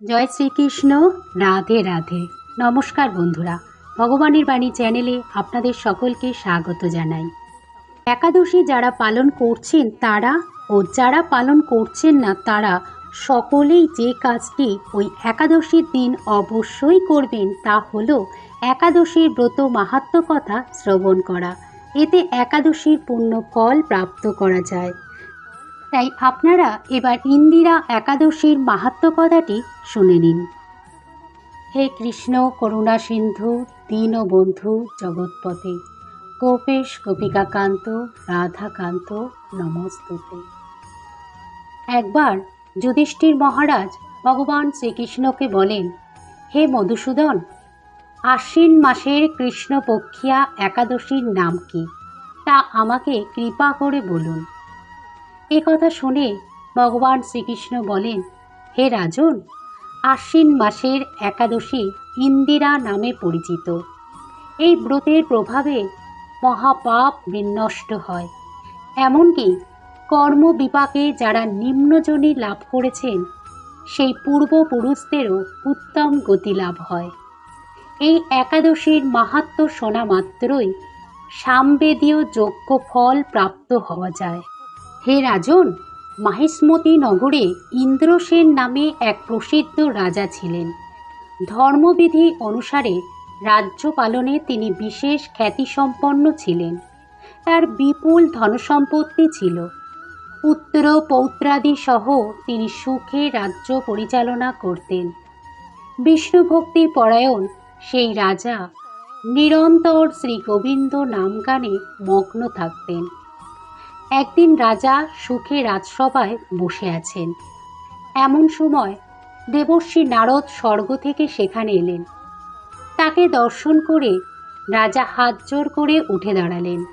জয় শ্রীকৃষ্ণ, রাধে রাধে। নমস্কার বন্ধুরা, ভগবানের বাণী চ্যানেলে আপনাদের সকলকে স্বাগত জানাই। একাদশী যারা পালন করছেন তারা ও যারা পালন করছেন না তারা সকলেই যে কাজটি ওই একাদশীর দিন অবশ্যই করবেন তা হল একাদশীর ব্রত মাহাত্ম কথা শ্রবণ করা। এতে একাদশীর পুণ্য ফল প্রাপ্ত করা যায়। তাই আপনারা এবার ইন্দিরা একাদশীর মাহাত্ম কথাটি শুনে নিন। হে কৃষ্ণ, করুণা সিন্ধু দীনবন্ধু জগৎপতে গোপেশ, গোপিকাকান্ত, রাধাকান্ত, নমস্তুতে। একবার যুধিষ্ঠির মহারাজ ভগবান শ্রীকৃষ্ণকে বলেন, হে মধুসূদন, আশ্বিন মাসের কৃষ্ণপক্ষিয়া একাদশীর নাম কি? তা আমাকে কৃপা করে বলুন। এ কথা শুনে ভগবান শ্রীকৃষ্ণ বলেন, হে রাজন, আশ্বিন মাসের একাদশী ইন্দিরা নামে পরিচিত। এই ব্রতের প্রভাবে মহাপাপ বিনষ্ট হয়। এমনকি কর্মবিপাকে যারা নিম্নজনী লাভ করেছেন, সেই পূর্বপুরুষদেরও উত্তম গতি লাভ হয়। এই একাদশীর মাহাত্ম শোনা মাত্রই সামবেদীয় যোগ্য ফল প্রাপ্ত হওয়া যায়। হে রাজন, মাহিষ্মতি নগরে ইন্দ্রসেন নামে এক প্রসিদ্ধ রাজা ছিলেন। ধর্মবিধি অনুসারে রাজ্য পালনে তিনি বিশেষ খ্যাতিসম্পন্ন ছিলেন। তার বিপুল ধনসম্পত্তি ছিল। পুত্র পৌত্রাদি সহ তিনি সুখে রাজ্য পরিচালনা করতেন। বিষ্ণুভক্তি পরায়ণ সেই রাজা নিরন্তর শ্রী গোবিন্দ নামগানে মগ্ন থাকতেন। একদিন রাজা সুখে রাজসভায় বসে আছেন। এমন সময় দেবর্ষী নারদ স্বর্গ থেকে সেখানে এলেন। তাকে দর্শন করে রাজা হাত জোর করে উঠে দাঁড়ালেন।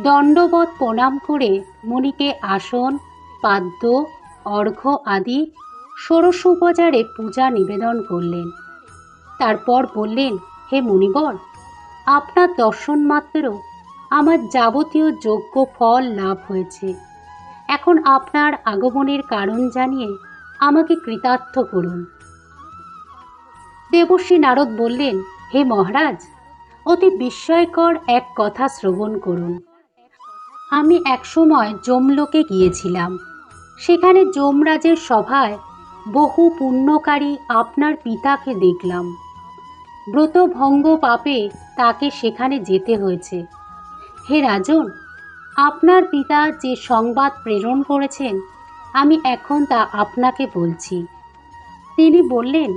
দণ্ডবত প্রণাম করে মণিকে আসন, পাদ্য, অর্ঘ্য আদি ষোড়শোপচারে পূজা নিবেদন করলেন। তারপর বললেন, হে মুনিবর আপনার দর্শন মাত্র আমার যাবতীয় যোগ্য ফল লাভ হয়েছে। এখন আপনার আগমনের কারণ জানিয়ে আমাকে কৃতার্থ করুন। দেবশ্রী নারদ বললেন, হে মহারাজ, অতি বিস্ময়কর এক কথা শ্রবণ করুন। আমি একসময় যমলোকে গিয়েছিলাম। সেখানে যমরাজের সভায় বহু পুণ্যকারী আপনার পিতাকে দেখলাম। ব্রতভঙ্গ পাপে তাকে সেখানে যেতে হয়েছে। হে রাজন, আপনার পিতা যে সংবাদ প্রেরণ করেছেন, আমি এখন তা আপনাকে বলছি। তিনি বললেন,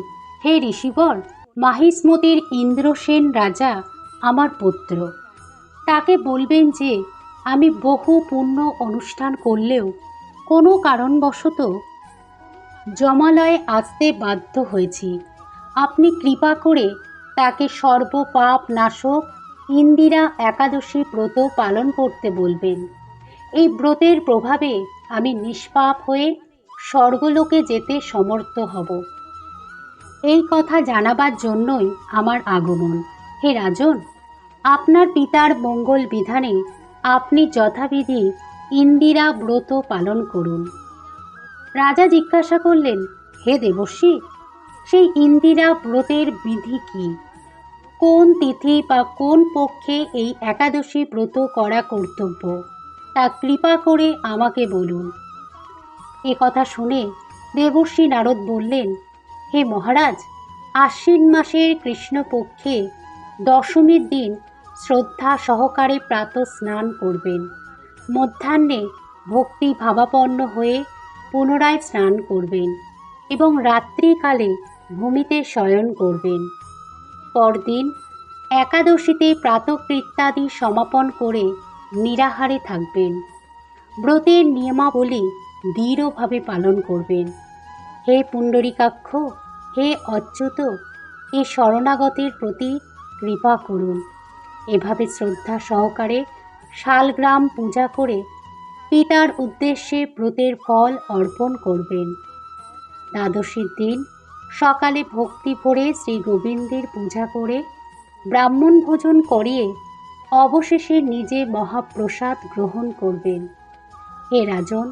হে ঋষিবর মাহিষ্মতির ইন্দ্রসেন রাজা আমার পুত্র। তাকে বলবেন যে, আমি বহু পুণ্য অনুষ্ঠান করলেও কোনো কারণবশত জমালয়ে আসতে বাধ্য হয়েছি। আপনি কৃপা করে তাকে সর্বপাপ নাশক ইন্দিরা একাদশী ব্রত পালন করতে বলবেন। এই ব্রতের প্রভাবে আমি নিষ্পাপ হয়ে স্বর্গলোকে যেতে সমর্থ হব। এই কথা জানাবার জন্যই আমার আগমন। হে রাজন, আপনার পিতার মঙ্গল বিধানে আপনি যথাবিধি ইন্দিরা ব্রত পালন করুন। রাজা জিজ্ঞাসা করলেন, হে দেবশ্রী, সেই ইন্দিরা ব্রতের বিধি কী? কোন তিথি বা কোন পক্ষে এই একাদশী ব্রত করা কর্তব্য, তা কৃপা করে আমাকে বলুন। এ কথা শুনে দেবর্ষী নারদ বললেন, হে মহারাজ, আশ্বিন মাসের কৃষ্ণপক্ষে দশমীর দিন শ্রদ্ধা সহকারে প্রাত স্নান করবেন। মধ্যাহ্নে ভক্তি ভাবাপন্ন হয়ে পুনরায় স্নান করবেন এবং রাত্রিকালে ভূমিতে শয়ন করবেন। পরদিন একাদশীতে প্রাতকৃত্যাদি সমাপন করে নিরাহারে থাকবেন। ব্রতের নিয়মাবলী দৃঢ়ভাবে পালন করবেন। হে পুণ্ডরিকাক্ষ, হে অচ্যুত, এ শরণাগতের প্রতি কৃপা করুন। এভাবে শ্রদ্ধা সহকারে শালগ্রাম পূজা করে পিতার উদ্দেশ্যে ব্রতের ফল অর্পণ করবেন। দ্বাদশীর দিন সকালে ভক্তি ভরে শ্রী গোবিন্দের পূজা করে ব্রাহ্মণ ভোজন করিয়ে অবশেষে নিজে মহাপ্রসাদ গ্রহণ করবেন। হে রাজন,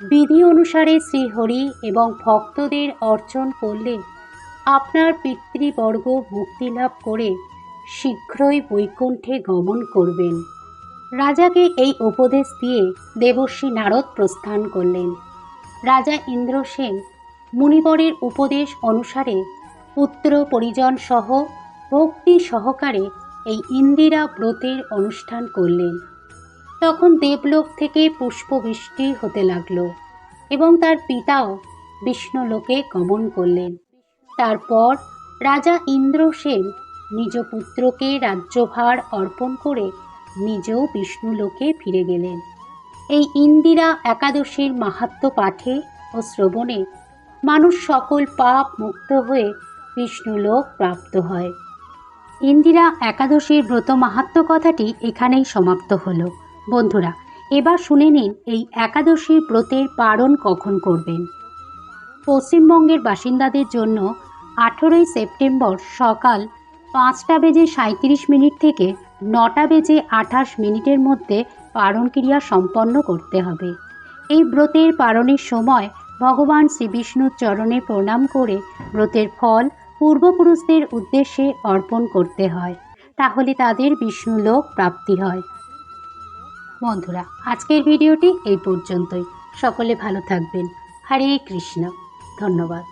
বিধি অনুসারে শ্রীহরি এবং ভক্তদের অর্চন করলে আপনার পিতৃবর্গ মুক্তি লাভ করে শীঘ্রই বৈকুণ্ঠে গমন করবেন। রাজাকে এই উপদেশ দিয়ে দেবশ্রী নারদ প্রস্থান করলেন। রাজা ইন্দ্রসেন মুনিবরের উপদেশ অনুসারে পুত্র পরিজন সহ ভক্তি সহকারে এই ইন্দিরা ব্রতের অনুষ্ঠান করলেন। তখন দেবলোক থেকে পুষ্পবৃষ্টি হতে লাগল এবং তার পিতাও বিষ্ণুলোকে গমন করলেন। তারপর রাজা ইন্দ্রসেন নিজ পুত্রকে রাজ্যভার অর্পণ করে নিজেও বিষ্ণুলোকে ফিরে গেলেন। এই ইন্দিরা একাদশীর মাহাত্ম্য পাঠে ও শ্রবণে মানুষ সকল পাপ মুক্ত হয়ে বিষ্ণুলোক প্রাপ্ত হয়। ইন্দিরা একাদশীর ব্রত মাহাত্ম্য কথাটি এখানেই সমাপ্ত হলো। বন্ধুরা, এবার শুনে নিন এই একাদশীর ব্রতের পারণ কখন করবেন। পশ্চিমবঙ্গের বাসিন্দাদের জন্য আঠেরোই সেপ্টেম্বর সকাল পাঁচটা বেজে সাঁত্রিশ মিনিট থেকে নটা বেজে আঠাশ মিনিটের মধ্যে পালন ক্রিয়া সম্পন্ন করতে হবে। এই ব্রতের পারণের সময় ভগবান শ্রীবিষ্ণুর চরণে প্রণাম করে ব্রতের ফল পূর্বপুরুষদের উদ্দেশ্যে অর্পণ করতে হয়। তাহলে তাদের বিষ্ণুলোক প্রাপ্তি হয়। বন্ধুরা, আজকের ভিডিওটি এই পর্যন্তই। সকলে ভালো থাকবেন। হরে কৃষ্ণ। ধন্যবাদ।